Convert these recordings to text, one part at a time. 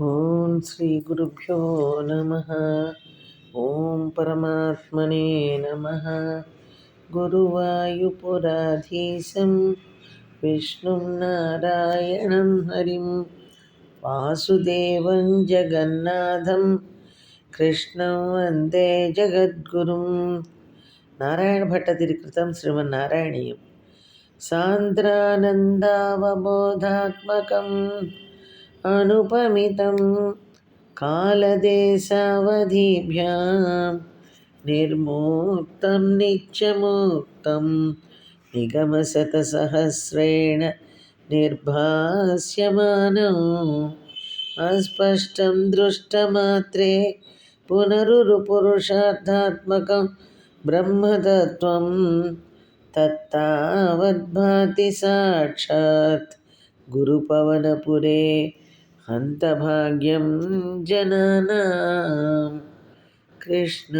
ఓం శ్రీ గురుభ్యో నమ. ఓం పరమాత్మనే నమ. గురువాయుపురాధీశం విష్ణుం నారాయణం హరిం. వాసుదేవం జగన్నాథం కృష్ణం వందే జగద్గురుం. నారాయణ భట్టదిరి శ్రీమన్నారాయణీయం. సాంద్రానందావబోధాత్మకం అనుపమితం కాలదేశావధిభ్యాం నిర్మూక్తం నిత్యముక్తం నిగమశతసహస్రేణ నిర్భాస్యమానం అస్పష్టం దృష్టమాత్రే పునరుపురుషార్థాత్మకం బ్రహ్మతత్వం తత్తావద్భాతి సాక్షాత్ గురుపవనపురే హంతభాగ్యం జననా. కృష్ణ.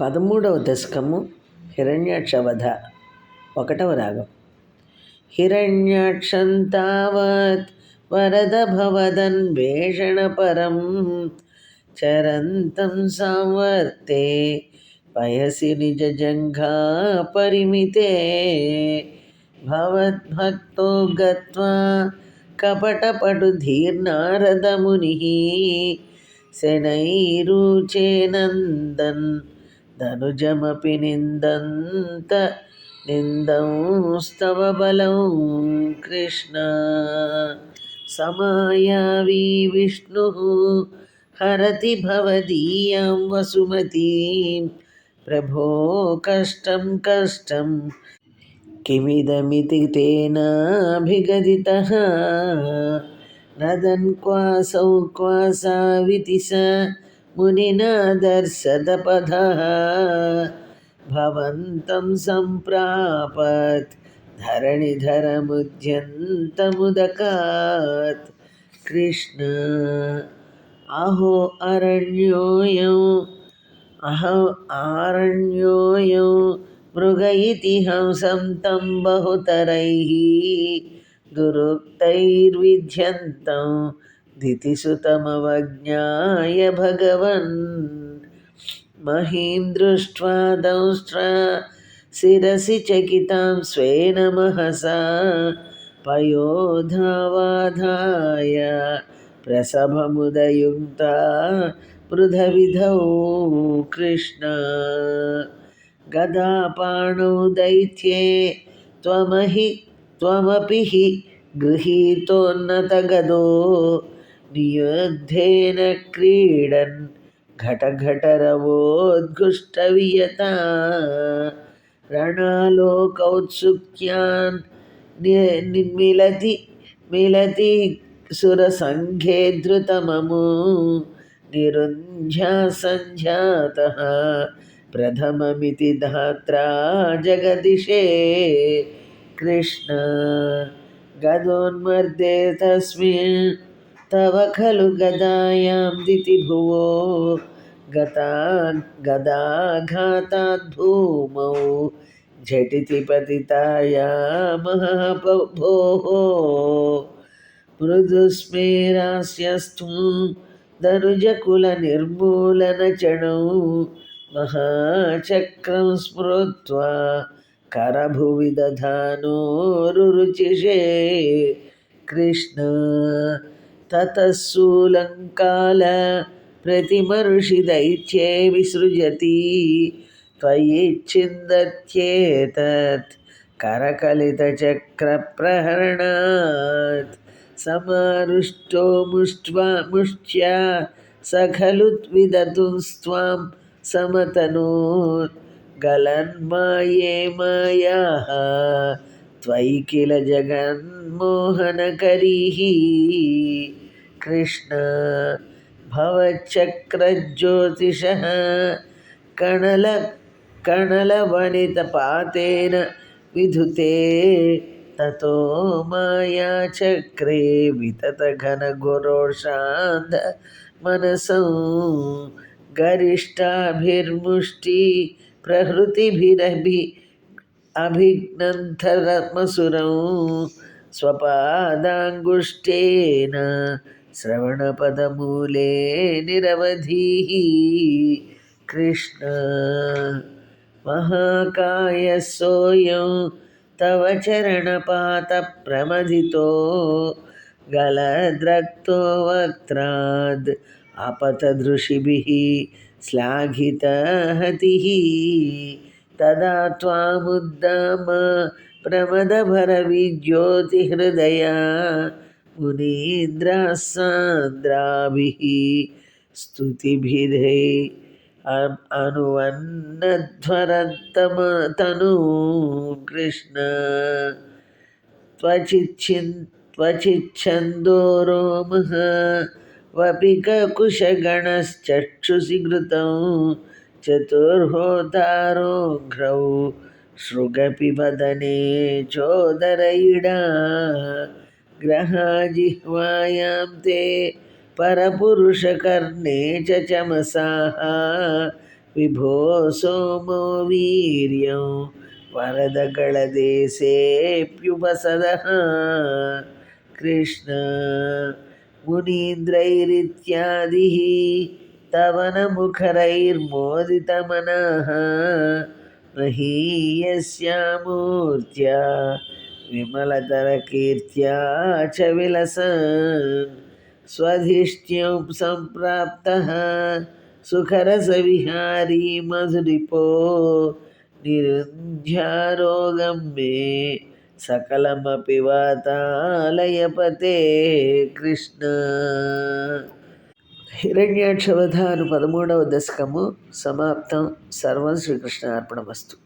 పదమూడవ దశకము హిరణ్యాక్షవధ ఒకటవ రాగం. హిరణ్యాక్షంతావత్ వరద భవదన్ భేషణపరం చరంతం సంవర్తే వయసి నిజ జంఘా పరిమితే భవద్భక్తో గత్వా కపటపటు ధీర్నారదముని శనైరుచేనందన్ ధనుజమపి నిందంత నిందంస్తవ బలం కృష్ణ. సమాయావి విష్ణు హరతి భవదీయం వసుమతీం. ప్రభో కష్టం కష్టం किमिदमिति तेनाभिगदितः रदन् क्वासौ क्वासाविति स मुनिना दर्शदपथः भवन्तं सम्प्रापत् धरणिधरमुद्यन्तमुदकात् कृष्ण अहो अरण्योऽयम् अहो आरण्योऽयं मृग इति हंसं तं बहुतरैः दुरुक्तैर्विध्यन्तं दितिसुतमवज्ञाय भगवन्। महीं दृष्ट्वा दंष्ट्रा शिरसि चकितां स्वेन महसा पयोधावाधाय प्रसभमुदयुक्ता पृथविधौ कृष्ण। గదాపాణో దైత్యే త్వమహి త్వమపి హి గృహీతోన్నతగదో నియుద్ధేన క్రీడన్ ఘటఘటరవోద్ఘుష్టవియత రణాలోకౌత్సుక్యాన్ మిలతి మిలతి సురసంఘే ధృతమము నిరుంధ్యా సంజాత प्रथममिति धात्रा जगदिशे कृष्ण गदोन्मर्दे तस्मिन् तव खलु गदायां दितिभुवो गता गदाघाताद्भूमौ झटिति पतिताया महाभोः मृदुस्मेरास्यस्तु दनुजकुलनिर्मूलनचणौ महाचक्रं स्मृत्वा करभुवि दधानोरुचिषे कृष्ण ततः शूलङ्काल प्रतिमर्षिदैत्ये विसृजति त्वयिच्छिन्दत्येतत् करकलितचक्रप्रहरणात् समारुष्टो मुष्ट्वा मुष्ट्या स खलु विदतुस्त्वां समतनूत् गलन्माये मायाः त्वयि किल जगन्मोहनकरीः कृष्ण भवच्चक्रज्योतिषः कणल, कणलवनितपातेन विधुते, ततो मायाचक्रे विततघनघोरोषान्ध मनसं गरिष्ठाभिर्मुष्टि प्रहृतिभिरभि अभिघ्नन्थरमसुरं स्वपादाङ्गुष्ठेन श्रवणपदमूले निरवधिः। कृष्ण महाकाय सोऽयं तव चरणपातप्रमथितो गलद्रक्तो वक्त्राद् अपतदृशिभिः श्लाघितहतिः। तदा त्वामुद्दाम प्रमदभरविज्योतिहृदया मुनीन्द्राः सान्द्राभिः स्तुतिभिधे। अनुवन्नध्वरन्तमतनु कृष्ण त्वचिच्छिन् त्वचिच्छन्दो रोमः वपिककुशगणश्चक्षुषि घृतं चतुर्होतारोघ्रौ शृगपि वदने चोदरयिडा ग्रहाजिह्वायां ते परपुरुषकर्णे च चमसाः विभो सोमो वीर्यं वरदगळदेशेऽप्युपसदः कृष्ण। मुनीन्द्रैरित्यादिः तव न मुखरैर्मोदितमनः महीयस्यामूर्त्या विमलतरकीर्त्या च विलसन् स्वधिष्ट्यं सम्प्राप्तः सुखरसविहारी मधुरिपो निरुन्ध्यारोगं मे సకలమపి వాతాలయపతే కృష్ణ. హిరణ్యాక్షవధాను పదమూడవ దశకము సమాప్తం. సర్వం శ్రీకృష్ణ అర్పణమస్తు